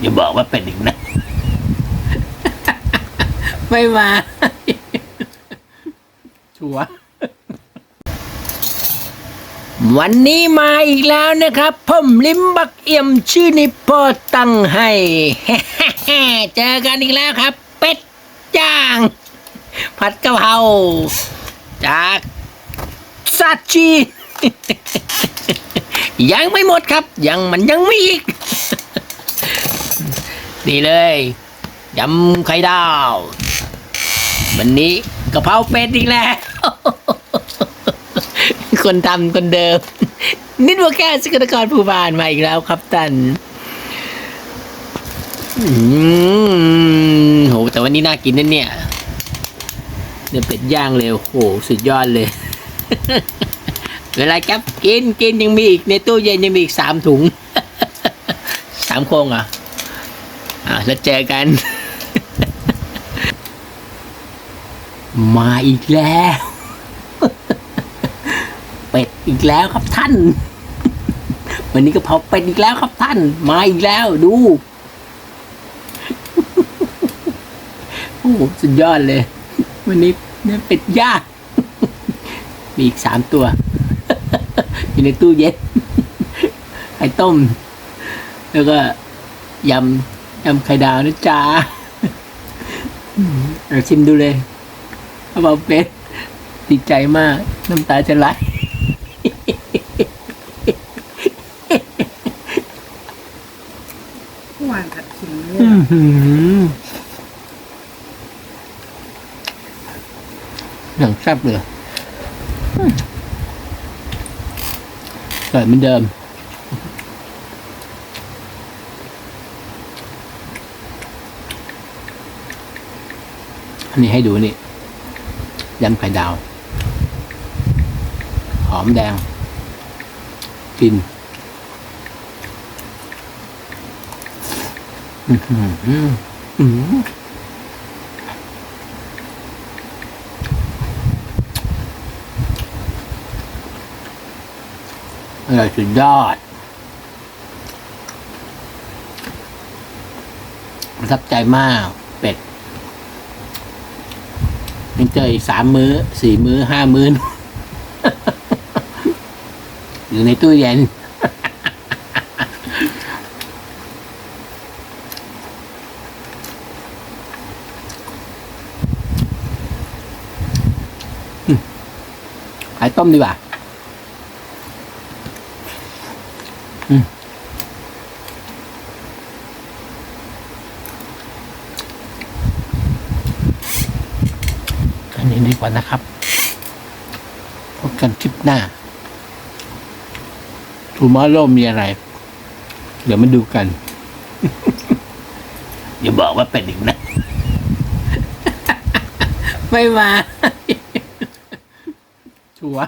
อย่าบอกว่าเป็นอีกนะ ไม่มา ชัวร์วันนี้มาอีกแล้วนะครับ ผมลิมบักเอี่ยมชื่อนิพอตั้งให้ เจอกันอีกแล้วครับ เป็ดย่าง ผัดกะเพราจากซาชียังไม่หมดครับ ยังมันยังมีอีก นี่เลยยำไข่ดาว วันนี้กะเพราเป็ดอีกแล้ว คนทำคนเดิม นิดว่าแค่สกลนครผู้บานมาอีกแล้วครับท่านโหแต่วันนี้น่ากินนั่นเนี่ยเนี่ยเป็ดย่างเลยโอ้โหสุดยอดเลยเวลาครับกินกินยังมีอีกในตู้เย็นยังมีอีกสามถุงสามโครงอะ อ่าแล้วเจอกัน มาอีกแล้ว เป็ดอีกแล้วครับท่าน วันนี้ก็เผาเป็ดอีกแล้วครับท่าน มาอีกแล้วดูโอ้สุดยอดเลย วันนี้เนี่ยเป็ดยางมีอีกสามตัว อยู่ในตู้เย็นไข่ต้ม แล้วก็ยำ ยำไข่ดาวนะจ๊ะอืมเราชิมดูเลยเอาเบาเป็ดดีใจมาก น้ำตาจะไหลหวานผัดขิงเนี่ยอื้อหืออย่างแซ่บเลยอืมอร่อยเหมือนเดิม อันนี้ให้ดูนี่ยำไข่ดาว หอมแดง กินอือหืออื้ออร่อยสุดยอดประทับใจมาก ยังเจออีกสามมื้อสี่มื้อห้ามื้อ อยู่ในตู้เย็นไข่ต้มดีกว่า อืม นี้ดีกว่านะครับพบกันคลิปหน้าทูมอร์โลมีอะไร เดี๋ยวมาดูกัน อย่าบอกว่าเป็นอีกนะ ไม่มาชัวร์